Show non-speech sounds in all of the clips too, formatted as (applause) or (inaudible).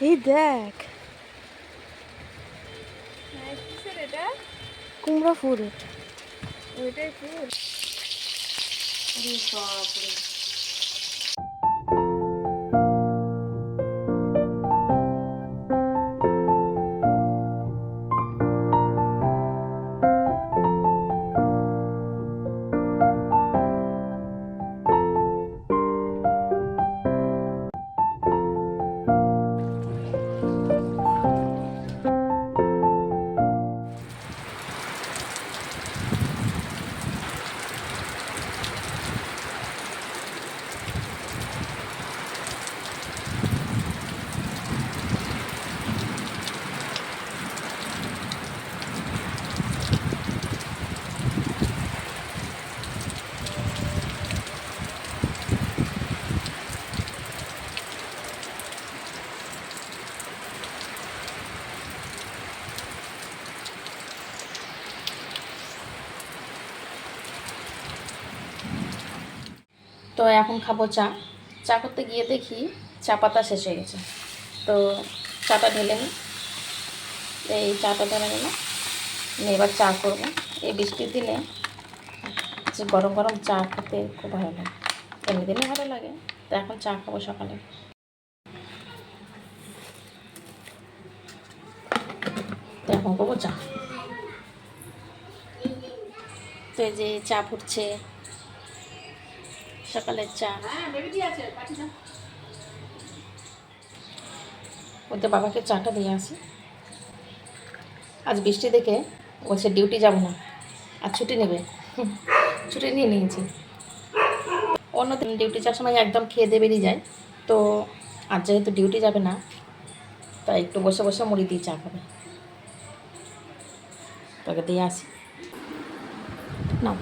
এই দেখ। এটা কুমড়া ফুল। ওইটাই ফুল। এখন খাব চা। চা করতে গিয়ে দেখি চা পাতা শেষ হয়ে গেছে। তো চাটা ঢেলে নিই এই চাটা ঢেলে নিলাম। এবার চা করব। এই বৃষ্টির দিনে যে গরম গরম চা খেতে খুব ভালো লাগে। এমনি দিনে ভালো লাগে। তো এখন চা খাব সকালে। এখন করব চা। তো যে চা ফুটছে। সকালের চা। ওদের বাবাকে চাটা দিয়ে আসি। আজ বৃষ্টি দেখে বলছে ডিউটি যাব না আর ছুটি নেবে। ছুটি নিয়ে নিয়েছি। অন্যদিন ডিউটি যাওয়ার সময় একদম খেয়ে দিয়ে বেরিয়ে যায়। তো আজ যেহেতু ডিউটি যাবে না তাই একটু বসে বসে মুড়ি দিয়ে চা খাবে। তাকে দিয়ে আসি। না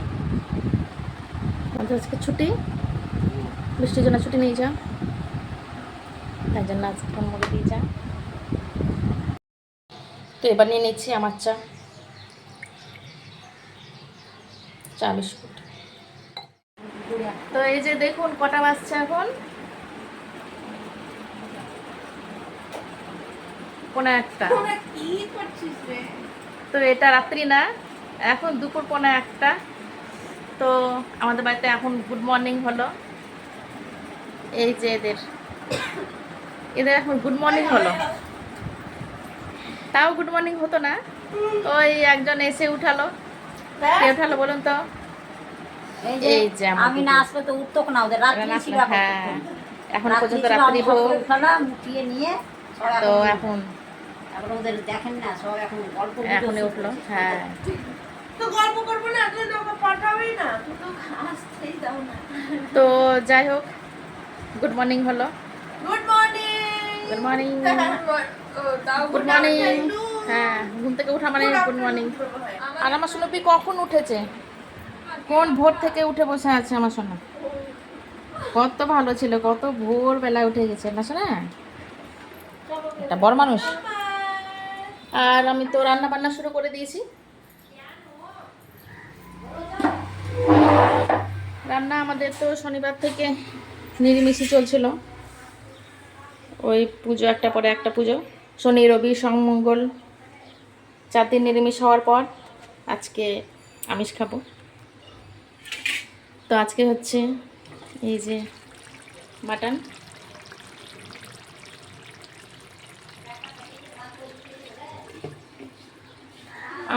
আজকে ছুটি। বৃষ্টির জন্য ছুটি নিয়ে যা। তাই জন্য আজকে ফোন মুড়ি দিয়ে যা। তো এবার নিয়ে নিচ্ছি আমার চা। চা বিস্কুট। তো এই যে দেখুন কটা বাজছে এখন? পনেরো একটা। কি করছিস রে? তো এটা রাত্রি না এখন দুপুর পনেরো একটা। তো আমাদের বাড়িতে এখন গুড মর্নিং হলো। এই যে এদের। এদের এখন গুড মর্নিং হলো। তাও গুড মর্নিং হতো না। ওই একজন এসে উঠালো। কে উঠালো বলুন তো? এই যে আমি না আসলে তো উঠতো না ওদের রাত্রি হ্যাঁ এখন পর্যন্ত রাত্রি উঠালাম উঠিয়ে নিয়ে তো এখন এখন এখন ওদের দেখেন না সব এখন গল্প এখনই উঠল হ্যাঁ। তো গল্প করব না পাঠাবেই না। তো আসতেই দাও না। তো যাই হোক গুড মর্নিং হলো good morning good morning good morning হ্যাঁ ঘুম থেকে উঠা মানে গুড মর্নিং আর আমার সোনপি কখন উঠেছে? কোন ভোর থেকে উঠে বসে আছে আমার সোনা কত ভালো ছিল কত ভোরবেলায় উঠে গেছে না শোনা? একটা বড় মানুষ। আর আমি তো রান্না বান্না শুরু করে দিয়েছি। রান্না আমাদের তো শনিবার থেকে নিরিমিষি চলছিল। ওই পুজো, একটা পরে একটা পুজো। শনি, রবি সোমমঙ্গল চার দিন নিরামিষ হওয়ার পর আজকে আমিষ খাব। তো আজকে হচ্ছে এই যে মাটন।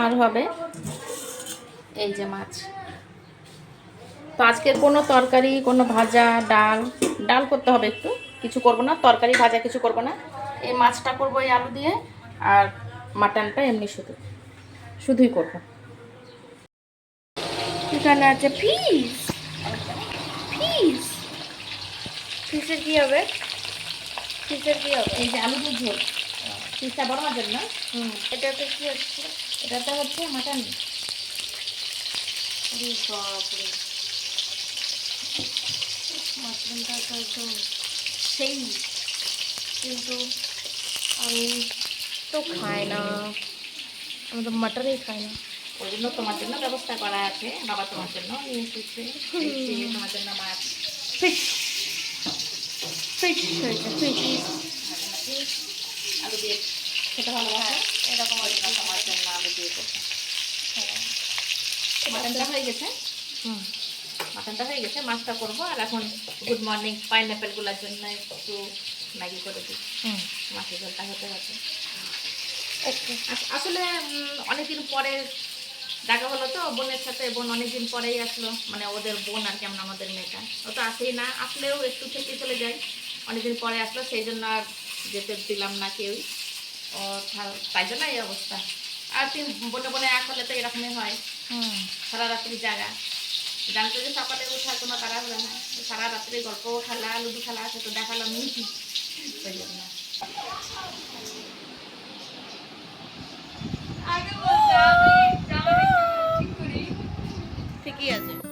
আর হবে এই যে মাছ। তো আজকের কোনো তরকারি কোনো ভাজা ডাল ডাল করতে হবে একটু কিছু করব না তরকারি ভাজা কিছু করব না। এই মাছটা করব এই আলু দিয়ে আর মাটনটা এমনি শুধু শুধুই করব। এখানে আছে ফিস ফিস ফিসের কী হবে? ফিসের কী হবে? এই যে আলু দিয়ে ঝোল ফিসটা বড় মাছের না? হুম এটাতে কী হচ্ছে? এটাতে হচ্ছে মাটন। বাপরে। মাশরুমটা তো একদম সেই কিন্তু আমি তো খাই না। আমি তো মাটনই খাই না। ওই জন্য তোমার জন্য ব্যবস্থা করা আছে বাবা তোমার জন্য নিয়ে এসেছে। তোমার জন্য মাছ। ফিশ। ফিশ হয়েছে ফিশ। খেতে ভালোবাসে? এরকম আর কি আমার জন্য আলু দিয়ে করছে। মাটনটা হয়ে গেছে? হুম। মাটনটা হয়ে গেছে মাছটা করব। আর এখন গুড মর্নিং পাইনঅ্যাপেলগুলোর জন্য একটু ম্যাগি করে দিই। মাছের ঝোলটা হতে হতে আসলে অনেকদিন পরে দেখা হলো তো বোনের সাথে বোন অনেকদিন পরেই আসলো। মানে ওদের বোন আর কেমন আমাদের মেয়েটা। ও তো আসেই না আসলেও একটু থেকে চলে যায়। অনেকদিন পরে আসলো সেই জন্য আর যেতে দিলাম না কেউই। ও তাই জন্য এই অবস্থা। আর তিন বনে বনে এক হলে তো এরকমই হয়। সারা রাত্রি জায়গা জানতো যে সকালে ওঠার কোনো তারা হলো না। সারা রাত্রে গল্প খেলা লুডু খেলা সে তো দেখালাম ওই জন্য ঠিকই আছে।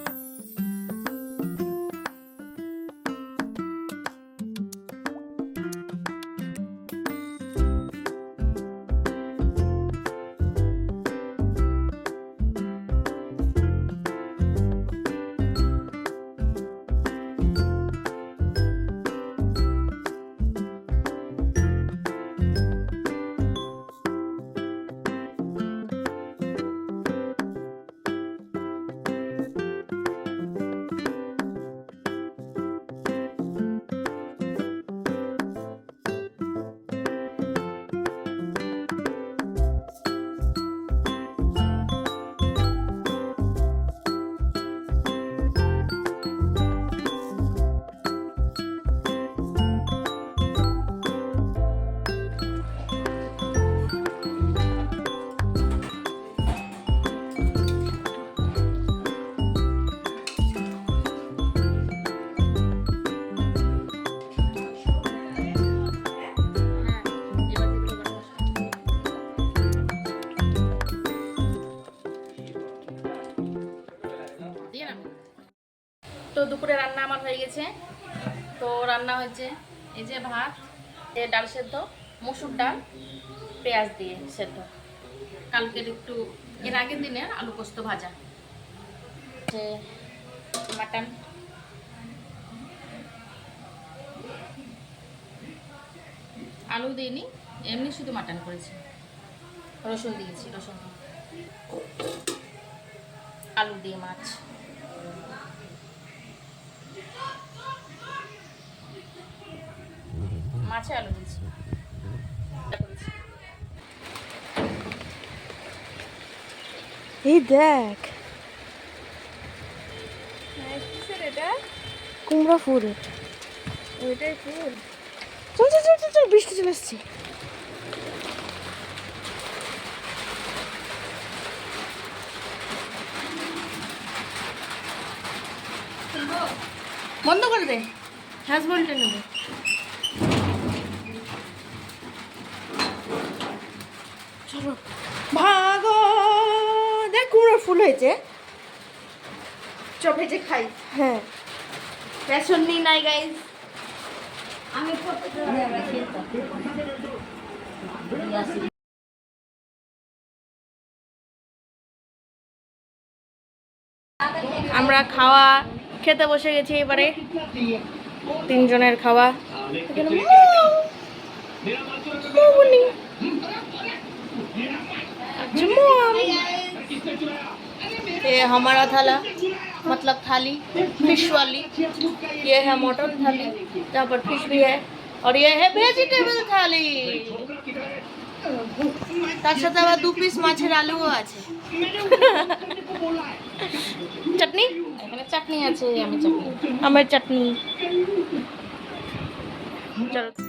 দুপুরে রান্না আমার হয়ে গেছে। তো রান্না হয়েছে এই যে ভাত, এ ডাল সেদ্ধ, মসুর ডাল, পেঁয়াজ দিয়ে সেদ্ধ। কালকের একটু, এর আগের দিনের আলু পোস্ত ভাজা। যে মাটন। আলু দিইনি, এমনি শুধু মাটন করেছি। রসুন দিয়েছি, রসুন। আলু দিয়ে মাছ। মাছে আলু দিয়েছি। এই দেখ। এটা? কুমড়া ফুল। ওইটাই ফুল? চল চল চল চল, চল বৃষ্টি চলে এসছে বন্ধ করে দে হ্যাজ বলতে নেবে। ভাগো দেখ কুমড়া ফুল হয়েছে। চপ ভেজে খাই। হ্যাঁ। বেসন নিই নাই গাইজ আমি আমরা খাওয়া খেতে বসে গেছি এবারে। তিনজনের খাওয়া। ये हमारा थाला मतलब थाली फिश वाली ये है मटन थाली जहाँ पर फिश भी है और ये है ভেজিটেবল থালি তার সাথে আবার দু পিস মাছের আলুও আছে চাটনি এখানে চাটনি আছে আমি চাটনি আমার চাটনি চলো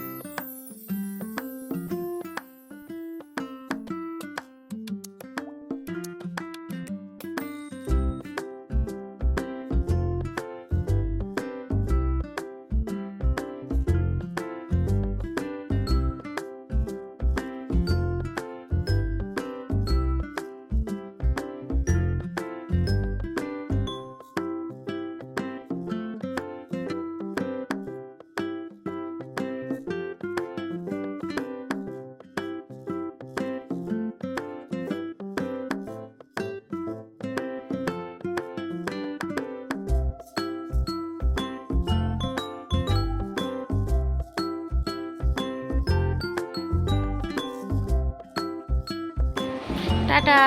টাটা।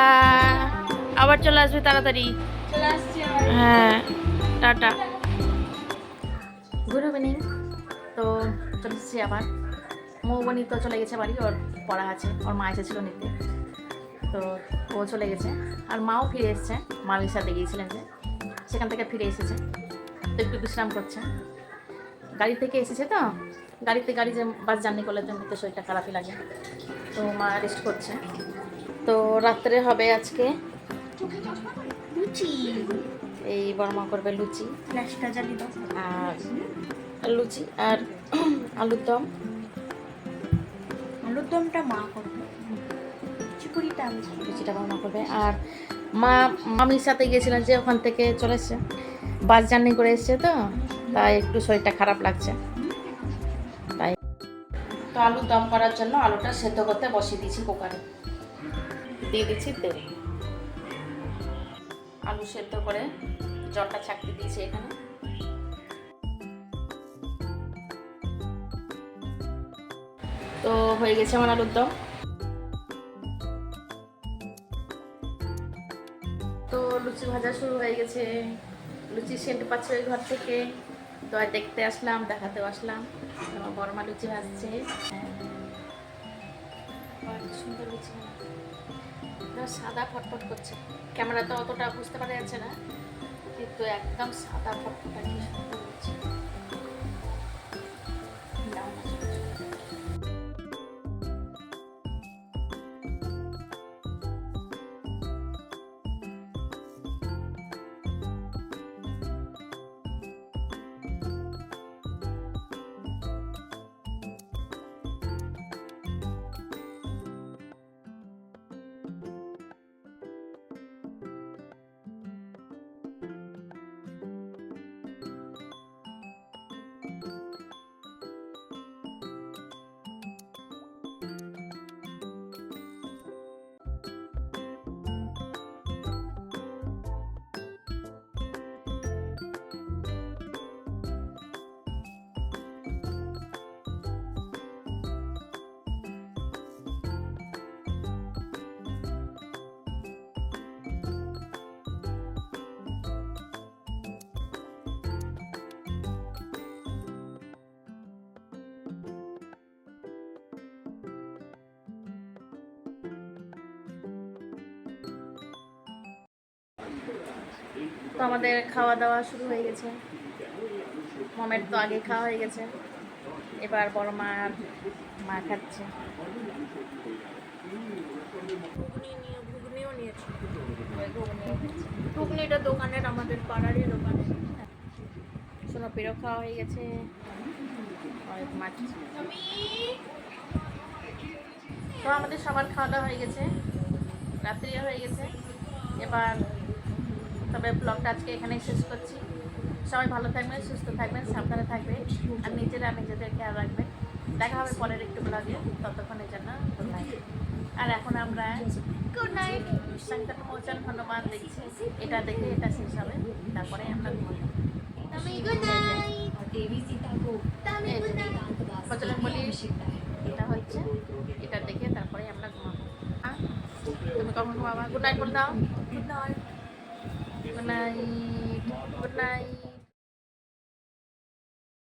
আবার চলে আসবে তাড়াতাড়ি। হ্যাঁ টাটা। গুড ইভিনিং তো চলে এসেছি আবার। মৌবনি তো চলে গেছে বাড়ি ওর পড়া আছে ওর মা এসেছিল নিতে। তো ও চলে গেছে আর মাও ফিরে এসেছে। মামির সাথে গিয়েছিলেন যে সেখান থেকে ফিরে এসেছে। তো একটু বিশ্রাম করছে। গাড়ি থেকে এসেছে তো? গাড়িতে গাড়ি যে বাস জার্নি করলে তো শরীরটা খারাপই লাগে। তো মা রেস্ট করছে। তো রাত্রে হবে আজকে। লুচি। এই বর্মা করবে লুচি। আর লুচি আর (clears throat) আলুর দম। আলুর দমটা মা করবে। লুচিটা বর্মা করবে। আর মা মামির সাথে গিয়েছিলেন যে ওখান থেকে চলে এসছে। বাস জার্নি করে এসছে তো তাই একটু শরীরটা খারাপ লাগছে। তাই তো আলু দম করার জন্য আলুটা সেদ্ধ করতে বসিয়ে দিয়েছি কুকারে। দিয়ে দিচ্ছি তেল। আলু সেদ্ধ করে জলটা ছাকতে দিয়েছি এখানে। তো হয়ে গেছে আমার আলুর দম। তো লুচি ভাজা শুরু হয়ে গেছে। লুচি সেন্ট পাচ্ছে ওই ঘর থেকে তো দেখতে আসলাম, দেখাতেও আসলাম। আমার বড়মা লুচি ভাজছে। হ্যাঁ। সুন্দর লুচি পুরো সাদা ফটফট করছে। ক্যামেরা তো অতটা বুঝতে পারা যাচ্ছে না, কিন্তু একদম সাদা ফটফট কি সুন্দর। তো আমাদের খাওয়া দাওয়া শুরু হয়ে গেছে। মমের তো আগে খাওয়া হয়ে গেছে। এবার বড় মা মা খাচ্ছে। ঘুগনিও নিয়েছি। ঘুগনিটা দোকানের আমাদের পাড়ারই দোকানে। শোনো পেরো খাওয়া হয়ে গেছে। তো আমাদের সবার খাওয়া দাওয়া হয়ে গেছে। রাত্রিও হয়ে গেছে। এবার তবে ব্লগটা আজকে এখানেই শেষ করছি। সবাই ভালো থাকবেন সুস্থ থাকবেন সাবধানে থাকবেন আর নিজেরা নিজেদের খেয়াল রাখবেন দেখা হবে পরের একটু ব্লগে ততক্ষণের জন্য আর এখন আমরা গুড নাইট সংকট পৌঁছান হনুমান দেখছি। এটা দেখে এটা শেষ হবে। তারপরে আমরা এটা হচ্ছে এটা দেখে তারপরে আমরা ঘুমাবো। তুমি কখন ঘুমাবা? গুড নাইট বলে দাও। Good night good night good night